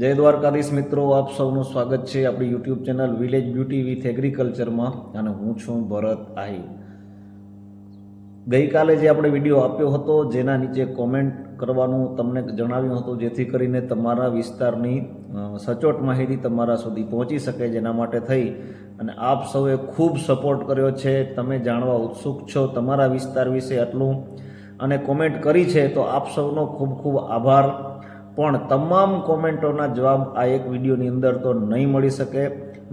જય દ્વારકાધીશ મિત્રો, આપ સૌનું સ્વાગત છે આપણી YouTube channel village beauty with એગ્રીકલ્ચરમાં અને હું છું ભરત આહિર. ગઈકાલે જે આપણે વીડિયો આપ્યો હતો, જેના નીચે કોમેન્ટ કરવાનું તમને જણાવ્યું હતું, જેથી કરીને તમારા વિસ્તારની સચોટ માહિતી તમારા સુધી પહોંચી શકે જેના માટે થઈ. અને આપ સૌએ ખૂબ સપોર્ટ કર્યો છે, તમે જાણવા ઉત્સુક છો તમારા વિસ્તાર વિશે આટલું. અને કોમેન્ટ કરી છે, તો આપ સૌનો ખૂબ ખૂબ આભાર. પણ તમામ કોમેન્ટોના જવાબ આ એક વિડીયોની અંદર તો નહીં મળી શકે.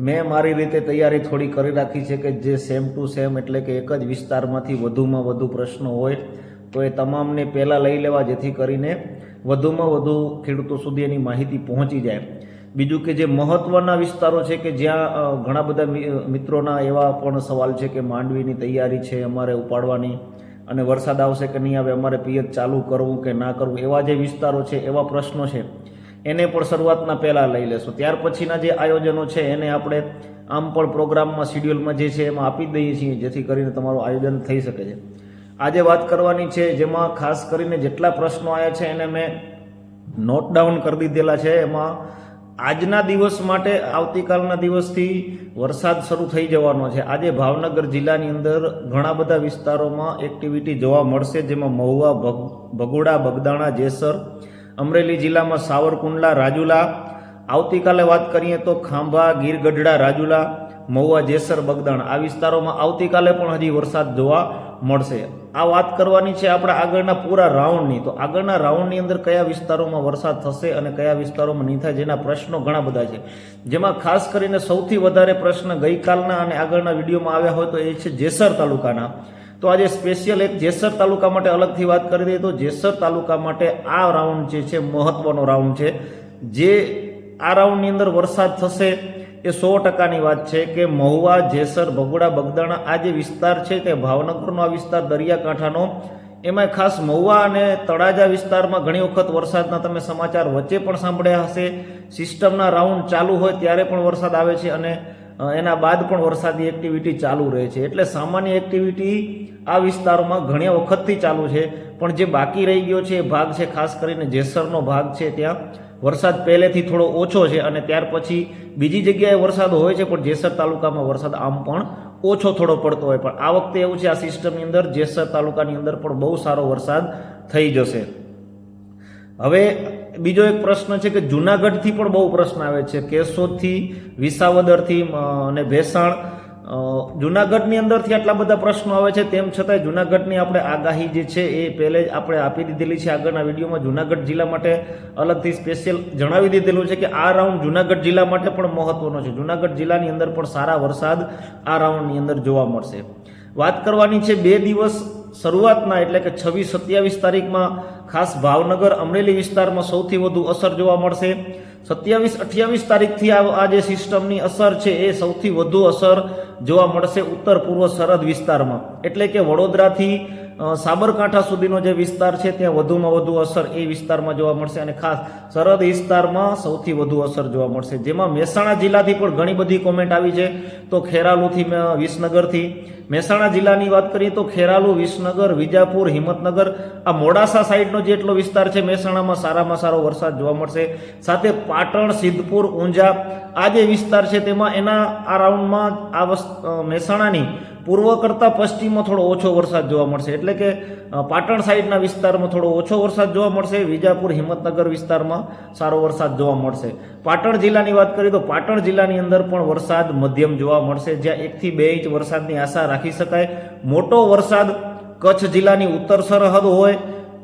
મેં મારી રીતે તૈયારી થોડી કરી રાખી છે કે જે સેમ ટુ સેમ એટલે કે એક જ વિસ્તારમાંથી વધુમાં વધુ પ્રશ્નો હોય, તો એ તમામને પહેલાં લઈ લેવા જેથી કરીને વધુમાં વધુ ખેડૂતો સુધી એની માહિતી પહોંચી જાય. બીજું કે જે મહત્ત્વના વિસ્તારો છે કે જ્યાં ઘણા બધા મિત્રોના એવા પણ સવાલ છે કે માંડવીની તૈયારી છે, અમારે ઉપાડવાની અને વરસાદ આવશે કે નહીં આવે, અમારે પિયત ચાલુ કરવું કે ના કરવું, એવા જે વિસ્તારો છે, એવા પ્રશ્નો છે, એને પણ શરૂઆતના પહેલાં લઈ લેશું. ત્યાર પછીના જે આયોજનો છે, એને આપણે આમ પણ પ્રોગ્રામમાં, શિડ્યુલમાં જે છે, એમાં આપી દઈએ છીએ, જેથી કરીને તમારું આયોજન થઈ શકે છે. આજે વાત કરવાની છે, જેમાં ખાસ કરીને જેટલા પ્રશ્નો આવ્યા છે, એને મેં નોટ ડાઉન કરી દીધેલા છે. એમાં આજના દિવસ માટે આવતીકાલના દિવસથી વરસાદ શરૂ થઈ જવાનો છે. આજે ભાવનગર જિલ્લાની અંદર ઘણા બધા વિસ્તારોમાં એક્ટિવિટી જોવા મળશે, જેમાં મહુવા, ભગ, ભગોડા, બગદાણા, જેસર, અમરેલી જિલ્લામાં સાવરકુંડલા, રાજુલા, આવતીકાલે વાત કરીએ તો ખાંભા ગીર ગઢડા રાજુલા, મહુવા, જેસર, બગદાણા. આ વિસ્તારોમાં આવતીકાલે પણ હજી વરસાદ જોવા મળશે. આ વાત કરવાની છે આપણા આગળના પૂરા રાઉન્ડની. તો આગળના રાઉન્ડની અંદર કયા વિસ્તારોમાં વરસાદ થશે અને કયા વિસ્તારોમાં નહીં થાય જેના પ્રશ્નો ઘણા બધા છે. જેમાં ખાસ કરીને સૌથી વધારે પ્રશ્ન ગઈકાલના અને આગળના વિડીયોમાં આવ્યા હોય તો એ છે જેસર તાલુકાના. તો આજે સ્પેશિયલ એક જેસર તાલુકા માટે અલગથી વાત કરી દઈએ તો જેસર તાલુકા માટે આ રાઉન્ડ જે છે મહત્વનો રાઉન્ડ છે. જે આ રાઉન્ડની અંદર વરસાદ થશે એ સો ટકાની વાત છે કે મહુવા, જેસર, ભગોડા, બગદાણા આ જે વિસ્તાર છે તે ભાવનગરનો આ વિસ્તાર, દરિયાકાંઠાનો એમાં ખાસ મહુવા અને તળાજા વિસ્તારમાં ઘણી વખત વરસાદના તમે સમાચાર વચ્ચે પણ સાંભળ્યા હશે. સિસ્ટમના રાઉન્ડ ચાલુ હોય ત્યારે પણ વરસાદ આવે છે અને એના બાદ પણ વરસાદી એક્ટિવિટી ચાલુ રહે છે. એટલે સામાન્ય એક્ટિવિટી આ વિસ્તારોમાં ઘણી વખતથી ચાલુ છે. પણ જે બાકી રહી ગયો છે એ ભાગ છે, ખાસ કરીને જેસરનો ભાગ છે ત્યાં. વરસાદ પહેલેથી થોડો ઓછો છે અને ત્યાર પછી બીજી જગ્યાએ વરસાદ હોય છે, પણ જેસર તાલુકામાં વરસાદ આમ પણ ઓછો થોડો પડતો હોય. પણ આ વખતે એવું છે, આ સિસ્ટમની અંદર જેસર તાલુકાની અંદર પણ બહુ સારો વરસાદ થઈ જશે. હવે બીજો એક પ્રશ્ન છે કે જુનાગઢથી પણ બહુ પ્રશ્ન આવે છે. કેશોદથી, વિસાવદરથી અને ભેસાણ જુનાગઢની અંદરથી આટલા બધા પ્રશ્નો આવે છે, તેમ છતાંય જુનાગઢની આપણે આગાહી જે છે એ પહેલે જ આપણે આપી દીધેલી છે. આગળના વિડીયોમાં જુનાગઢ જિલ્લા માટે અલગથી સ્પેશિયલ જણાવી દીધેલું છે કે આ રાઉન્ડ જુનાગઢ જિલ્લા માટે પણ મહત્વનો છે. જુનાગઢ જિલ્લાની અંદર પણ સારા વરસાદ આ રાઉન્ડની અંદર જોવા મળશે. વાત કરવાની છે બે દિવસ શરૂઆતના, એટલે કે છવ્વીસ સત્યાવીસ તારીખમાં ખાસ ભાવનગર અમરેલી વિસ્તારમાં સૌથી વધુ અસર જોવા મળશે. સત્યાવીસ અઠ્યાવીસ તારીખથી આ જે સિસ્ટમની અસર છે એ સૌથી વધુ અસર જોવા મળશે ઉત્તર પૂર્વ સરહદ વિસ્તારમાં. એટલે કે વડોદરાથી સાબરકાંઠા સુધીનો જે વિસ્તાર છે ત્યાં વધુમાં વધુ અસર એ વિસ્તારમાં જોવા મળશે અને ખાસ સરહદ વિસ્તારમાં સૌથી વધુ અસર જોવા મળશે. જેમાં મહેસાણા જિલ્લાથી પણ ઘણી બધી કોમેન્ટ આવી છે. તો ખેરાલુથી વિસનગરથી. મહેસાણા જિલ્લાની વાત કરીએ તો ખેરાલુ, વિસનગર, વિજાપુર, હિંમતનગર, આ મોડાસા સાઈડનો જેટલો વિસ્તાર છે, મહેસાણામાં સારામાં સારો વરસાદ જોવા મળશે. સાથે પાટણ, સિદ્ધપુર, ઊંઝા, આ જે વિસ્તાર છે તેમાં એના આ રાઉન્ડમાં આ મહેસાણાની પૂર્વ કરતાં પશ્ચિમમાં થોડો ઓછો વરસાદ જોવા મળશે. એટલે કે પાટણ સાઈડના વિસ્તારમાં થોડો ઓછો વરસાદ જોવા મળશે, વિજાપુર, હિંમતનગર વિસ્તારમાં સારો વરસાદ જોવા મળશે. પાટણ જિલ્લાની વાત કરીએ તો પાટણ જિલ્લાની અંદર પણ વરસાદ મધ્યમ જોવા મળશે. જ્યાં એકથી બે ઇંચ વરસાદની આશા રાખી શકાય. મોટો વરસાદ કચ્છ જિલ્લાની ઉત્તર સરહદ હોય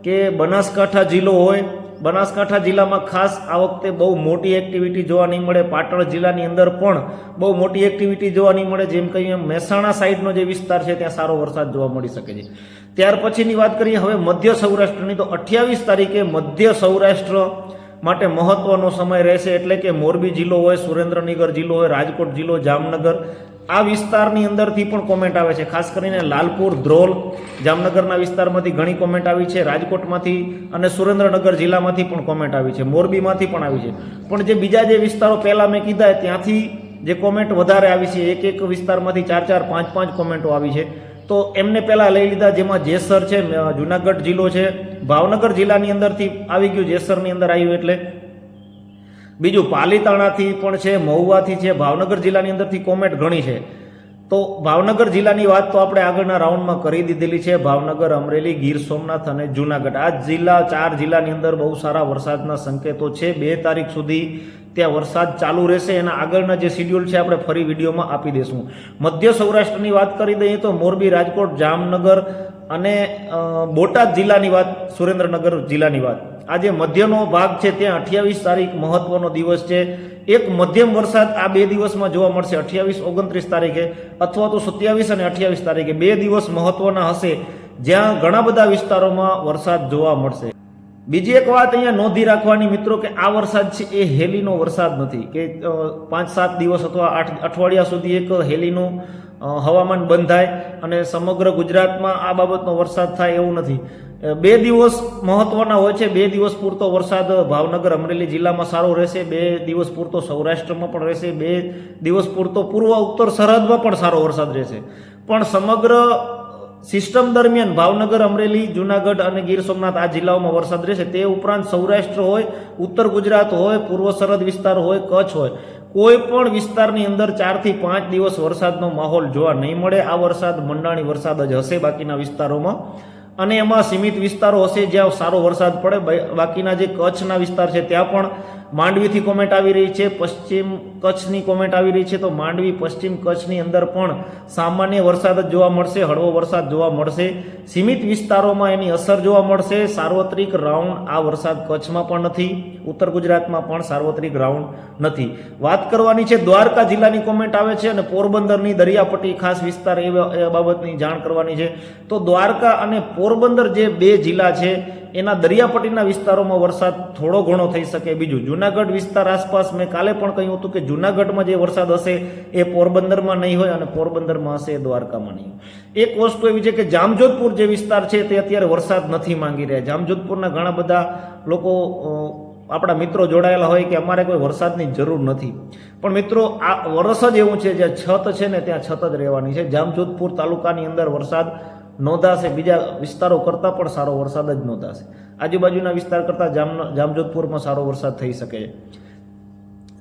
કે બનાસકાંઠા જિલ્લો હોય બનાસકાંઠા જિલ્લામાં ખાસ આ વખતે બહુ મોટી એક્ટિવિટી જોવા નહીં મળે. પાટણ જિલ્લાની અંદર પણ બહુ મોટી એક્ટિવિટી જોવા નહીં મળે. જેમ કહીએ મહેસાણા સાઈડનો જે વિસ્તાર છે, ત્યાં સારો વરસાદ જોવા મળી શકે છે. ત્યાર પછીની વાત કરીએ, હવે મધ્ય સૌરાષ્ટ્રની, તો અઠ્યાવીસ તારીખે મધ્ય સૌરાષ્ટ્ર માટે મહત્વનો સમય રહેશે. એટલે કે મોરબી જિલ્લો હોય, સુરેન્દ્રનગર જિલ્લો હોય, રાજકોટ જિલ્લો, જામનગર આ વિસ્તારની અંદરથી પણ કોમેન્ટ આવે છે. ખાસ કરીને લાલપુર, ધ્રોલ, જામનગરના વિસ્તારમાંથી ઘણી કોમેન્ટ આવી છે. રાજકોટમાંથી અને સુરેન્દ્રનગર જિલ્લામાંથી પણ કોમેન્ટ આવી છે. મોરબીમાંથી પણ આવી છે. પણ જે બીજા જે વિસ્તારો પહેલાં મેં કીધા ત્યાંથી જે કોમેન્ટ વધારે આવી છે. એક એક વિસ્તારમાંથી ચાર ચાર પાંચ પાંચ કોમેન્ટો આવી છે. તો એમને પહેલાં લઈ લીધા જેમાં જેસર છે જુનાગઢ જિલ્લો છે. ભાવનગર જિલ્લાની અંદરથી આવી ગયું. જેસરની અંદર આવ્યું એટલે બીજું પાલીતાણાથી પણ છે, મહુવાથી છે, ભાવનગર જિલ્લાની અંદરથી કોમેન્ટ ઘણી છે. તો ભાવનગર જિલ્લાની વાત તો આપણે આગળના રાઉન્ડમાં કરી દીધેલી છે. ભાવનગર, અમરેલી, ગીર સોમનાથ અને જુનાગઢ. આ જિલ્લા, ચાર જિલ્લાની અંદર બહુ સારા વરસાદના સંકેતો છે. બે તારીખ સુધી ત્યાં વરસાદ ચાલુ રહેશે. એના આગળના જે શિડ્યુલ છે, આપણે ફરી વિડીયોમાં આપી દઈશું મધ્ય સૌરાષ્ટ્રની વાત કરી દઈએ તો મોરબી, રાજકોટ, જામનગર અને બોટાદ જિલ્લાની વાત, સુરેન્દ્રનગર જિલ્લાની વાત. આજે મધ્યનો ભાગ છે, ત્યાં અઠ્યાવીસ તારીખ મહત્વનો દિવસ છે. એક મધ્યમ વરસાદ આ બે દિવસમાં જોવા મળશે. અઠ્યાવીસ, ઓગણત્રીસ તારીખે અથવા તો સત્યાવીસ અને અઠ્યાવીસ તારીખે. બે દિવસ મહત્વના હશે. જ્યાં ઘણા બધા વિસ્તારોમાં વરસાદ જોવા મળશે. બીજી એક વાત અહીંયા નોંધી રાખવાની મિત્રો કે આ વરસાદ છે, એ હેલીનો વરસાદ નથી. કે પાંચ, સાત દિવસ અથવા આઠ, અઠવાડિયા સુધી એક હેલીનું હવામાન બંધ થાય અને સમગ્ર ગુજરાતમાં આ બાબતનો વરસાદ થાય એવું નથી. બે દિવસ મહત્વના હોય છે, બે દિવસ પૂરતો વરસાદ ભાવનગર, અમરેલી જિલ્લામાં સારો રહેશે, બે દિવસ પૂરતો સૌરાષ્ટ્રમાં પણ રહેશે, બે દિવસ પૂરતો પૂર્વ, ઉત્તર સરહદમાં પણ સારો વરસાદ રહેશે. પણ સમગ્ર સિસ્ટમ દરમિયાન ભાવનગર, અમરેલી, જુનાગઢ અને ગીર સોમનાથ આ જિલ્લાઓમાં વરસાદ રહેશે. તે ઉપરાંત સૌરાષ્ટ્ર હોય, ઉત્તર ગુજરાત હોય, પૂર્વ સરહદ વિસ્તાર હોય, કચ્છ હોય. કોઈ પણ વિસ્તારની અંદર ચારથી પાંચ દિવસ વરસાદનો માહોલ જોવા નહીં મળે. આ વરસાદ મંડાણી વરસાદ જ હશે બાકીના વિસ્તારોમાં. અને એમાં સીમિત વિસ્તારો હશે જ્યાં સારો વરસાદ પડે. બાકીના જે કચ્છના વિસ્તાર છે ત્યાં પણ માંડવીથી કોમેન્ટ આવી રહી છે, પશ્ચિમ કચ્છની કોમેન્ટ આવી રહી છે, તો માંડવી પશ્ચિમ કચ્છની અંદર પણ સામાન્ય વરસાદ જ જોવા મળશે, હળવો વરસાદ જોવા મળશે. સીમિત વિસ્તારોમાં એની અસર જોવા મળશે. સાર્વત્રિક રાઉન્ડ આ વરસાદ કચ્છમાં પણ નથી, ઉત્તર ગુજરાતમાં પણ સાર્વત્રિક રાઉન્ડ નથી. વાત કરવાની છે, દ્વારકા જિલ્લાની કોમેન્ટ આવે છે અને પોરબંદરની દરિયાપટ્ટી ખાસ વિસ્તાર એ બાબતની જાણ કરવાની છે. તો દ્વારકા અને પોરબંદર જે બે જિલ્લા છે એના દરિયાપટ્ટીના વિસ્તારોમાં વરસાદ થોડો ઘણો થઈ શકે. બીજું, જુનાગઢ વિસ્તાર આસપાસ મેં કાલે પણ કહ્યું હતું કે જુનાગઢમાં જે વરસાદ હશે એ પોરબંદરમાં નહીં હોય અને પોરબંદરમાં હશે એ દ્વારકામાં નહીં એક વસ્તુ એવી છે કે જામજોધપુર જે વિસ્તાર છે તે અત્યારે વરસાદ નથી માંગી રહ્યા. જામજોધપુરના ઘણા બધા લોકો આપણા મિત્રો જોડાયેલા હોય કે અમારે કોઈ વરસાદની જરૂર નથી. પણ મિત્રો, આ વરસ જ એવું છે જ્યાં છત છે ને ત્યાં છત જ રહેવાની છે. જામજોધપુર તાલુકાની અંદર વરસાદ નોંધાશે બીજા વિસ્તારો કરતાં પણ સારો વરસાદ જ નોંધાશે આજુબાજુના વિસ્તાર કરતાં જામ જામજોધપુરમાં સારો વરસાદ થઈ શકે છે.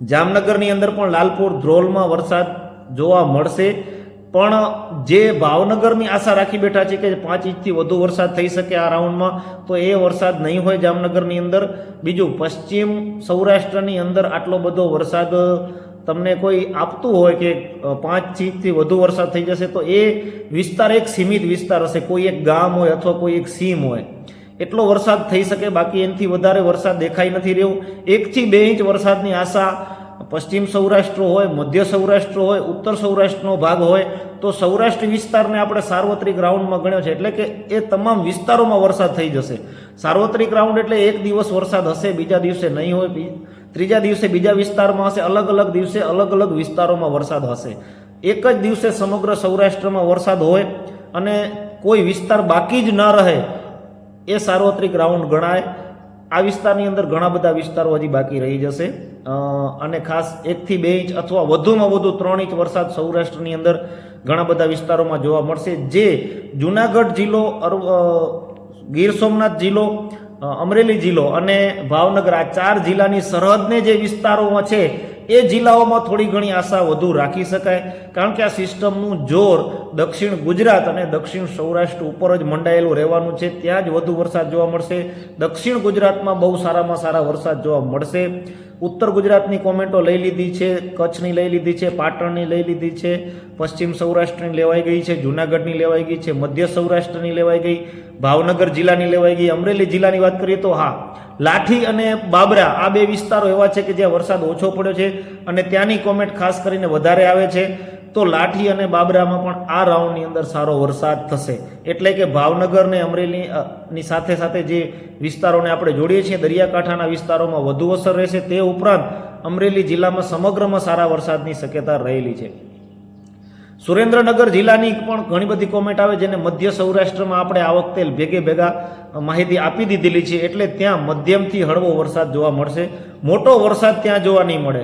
જામનગરની અંદર પણ લાલપુર ધ્રોલમાં વરસાદ જોવા મળશે. પણ જે ભાવનગરની આશા રાખી બેઠા છે કે પાંચ ઇંચથી વધુ વરસાદ થઈ શકે આ રાઉન્ડમાં, તો એ વરસાદ નહીં હોય જામનગરની અંદર. બીજું પશ્ચિમ સૌરાષ્ટ્રની અંદર આટલો બધો વરસાદ તમને કોઈ આપતું હોય કે પાંચ ઇંચથી વધુ વરસાદ થઈ જશે, તો એ વિસ્તાર એક સીમિત વિસ્તાર હશે. કોઈ એક ગામ હોય અથવા કોઈ એક સીમ હોય. એટલો વરસાદ થઈ શકે, બાકી એનાથી વધારે વરસાદ દેખાઈ નથી રહ્યો. એકથી બે ઇંચ વરસાદની આશા પશ્ચિમ સૌરાષ્ટ્ર હોય, મધ્ય સૌરાષ્ટ્ર હોય, ઉત્તર સૌરાષ્ટ્રનો ભાગ હોય, તો સૌરાષ્ટ્ર વિસ્તારને આપણે સાર્વત્રિક રાઉન્ડમાં ગણ્યો છે. એટલે કે એ તમામ વિસ્તારોમાં વરસાદ થઈ જશે. સાર્વત્રિક રાઉન્ડ એટલે એક દિવસ વરસાદ હશે, બીજા દિવસે નહીં હોય ત્રીજા દિવસે બીજા વિસ્તારમાં હશે, અલગ અલગ દિવસે અલગ અલગ વિસ્તારોમાં વરસાદ હશે. એક જ દિવસે સમગ્ર સૌરાષ્ટ્રમાં વરસાદ હોય અને કોઈ વિસ્તાર બાકી જ ન રહે એ સાર્વત્રિક રાઉન્ડ ગણાય. આ વિસ્તારની અંદર ઘણા બધા વિસ્તારો હજી બાકી રહી જશે. અને ખાસ એકથી બે ઇંચ અથવા વધુમાં વધુ ત્રણ ઇંચ વરસાદ સૌરાષ્ટ્રની અંદર ઘણા બધા વિસ્તારોમાં જોવા મળશે. જે જુનાગઢ જિલ્લો ગીર સોમનાથ જિલ્લો અમરેલી જિલ્લો અને ભાવનગર. આ ચાર જિલ્લાની સરહદને જે વિસ્તારોમાં છે એ જિલ્લાઓમાં થોડી ઘણી આશા વધુ રાખી શકાય, કારણ કે આ સિસ્ટમનું જોર દક્ષિણ ગુજરાત અને દક્ષિણ સૌરાષ્ટ્ર ઉપર જ મંડાયેલું રહેવાનું છે. ત્યાં જ વધુ વરસાદ જોવા મળશે. દક્ષિણ ગુજરાતમાં બહુ સારામાં સારા વરસાદ જોવા મળશે. ઉત્તર ગુજરાતની કોમેન્ટો લઈ લીધી છે, કચ્છની લઈ લીધી છે, પાટણની લઈ લીધી છે, પશ્ચિમ સૌરાષ્ટ્રની લેવાઈ ગઈ છે, જુનાગઢની લેવાઈ ગઈ છે, મધ્ય સૌરાષ્ટ્રની લેવાઈ ગઈ, ભાવનગર જિલ્લાની લેવાઈ ગઈ. અમરેલી જિલ્લાની વાત કરીએ તો હા લાઠી અને બાબરા, આ બે વિસ્તારો એવા છે કે જ્યાં વરસાદ ઓછો પડ્યો છે અને ત્યાંની કોમેન્ટ ખાસ કરીને વધારે આવે છે. તો લાઠી અને બાબરામાં પણ આ રાઉન્ડની અંદર સારો વરસાદ થશે. એટલે કે ભાવનગર ને અમરેલી ની સાથે સાથે જે વિસ્તારોને આપણે જોડીએ છીએ, દરિયાકાંઠાના વિસ્તારોમાં વધુ અસર રહેશે. તે ઉપરાંત અમરેલી જિલ્લામાં સમગ્રમાં સારા વરસાદની શક્યતા રહેલી છે. સુરેન્દ્રનગર જિલ્લાની પણ ઘણી બધી કોમેન્ટ આવે જેને મધ્ય સૌરાષ્ટ્રમાં આપણે આ વખતે ભેગે ભેગા માહિતી આપી દીધેલી છે એટલે ત્યાં મધ્યમથી હળવો વરસાદ જોવા મળશે. મોટો વરસાદ ત્યાં જોવા નહીં મળે.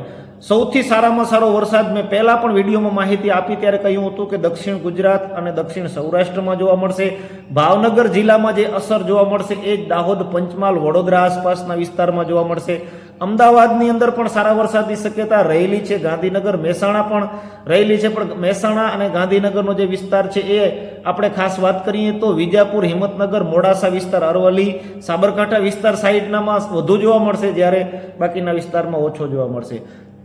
સૌથી સારામાં સારો વરસાદ મેં પહેલાં પણ વિડીયોમાં માહિતી આપી ત્યારે કહ્યું હતું કે દક્ષિણ ગુજરાત અને દક્ષિણ સૌરાષ્ટ્રમાં જોવા મળશે. ભાવનગર જિલ્લામાં જે અસર જોવા મળશે, એ જ દાહોદ, પંચમહાલ, વડોદરા આસપાસના વિસ્તારમાં જોવા મળશે. અમદાવાદની અંદર પણ સારા વરસાદની શક્યતા રહેલી છે. ગાંધીનગર, મહેસાણા પણ રહેલી છે. પણ મહેસાણા અને ગાંધીનગરનો જે વિસ્તાર છે એ આપણે ખાસ વાત કરીએ તો વિજાપુર, હિંમતનગર, મોડાસા વિસ્તાર, અરવલ્લી, સાબરકાંઠા વિસ્તાર સાઈડનામાં વધુ જોવા મળશે, જ્યારે બાકીના વિસ્તારમાં ઓછો જોવા મળશે.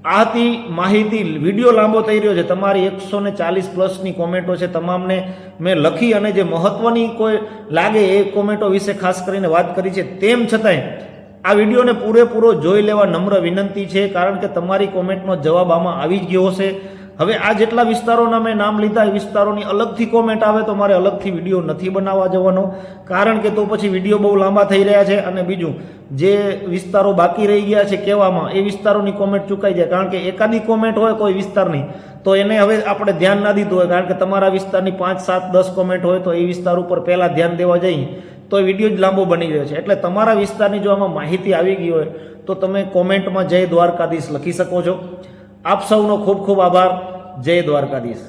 આ હતી માહિતી વીડિયો લાંબો થઈ રહ્યો છે. તમારી એકસો ને ચાલીસ પ્લસની કોમેન્ટો છે. તમામને મેં લખી અને જે મહત્વની કોઈ લાગે એ કોમેન્ટો વિશે ખાસ કરીને વાત કરી છે. તેમ છતાંય આ વિડીયોને પૂરેપૂરો જોઈ લેવા નમ્ર વિનંતી છે, કારણ કે તમારી કોમેન્ટનો જવાબ આમાં આવી જ ગયો હશે. હવે આ જેટલા વિસ્તારોના મેં નામ લીધા, એ વિસ્તારોની અલગથી કોમેન્ટ આવે તો મારે અલગથી વીડિયો નથી બનાવવા જવાનો. કારણ કે તો પછી વીડિયો બહુ લાંબા થઈ રહ્યા છે અને બીજું, જે વિસ્તારો બાકી રહી ગયા છે કહેવામાં એ વિસ્તારોની કોમેન્ટ ચૂકાઈ જાય. કારણ કે એકાદી કોમેન્ટ હોય કોઈ વિસ્તારની, તો એને હવે આપણે ધ્યાન ના દીધું હોય. કારણ કે તમારા વિસ્તારની પાંચ, સાત, દસ કોમેન્ટ હોય તો એ વિસ્તાર ઉપર પહેલાં ધ્યાન દેવા જઈએ તો એ વીડિયો જ લાંબો બની ગયો છે. એટલે તમારા વિસ્તારની જો આમાં માહિતી આવી ગઈ હોય, તો તમે કોમેન્ટમાં જય દ્વારકાધીશ લખી શકો છો. આપ સૌનો ખૂબ ખૂબ આભાર. જય દ્વારકાધીશ.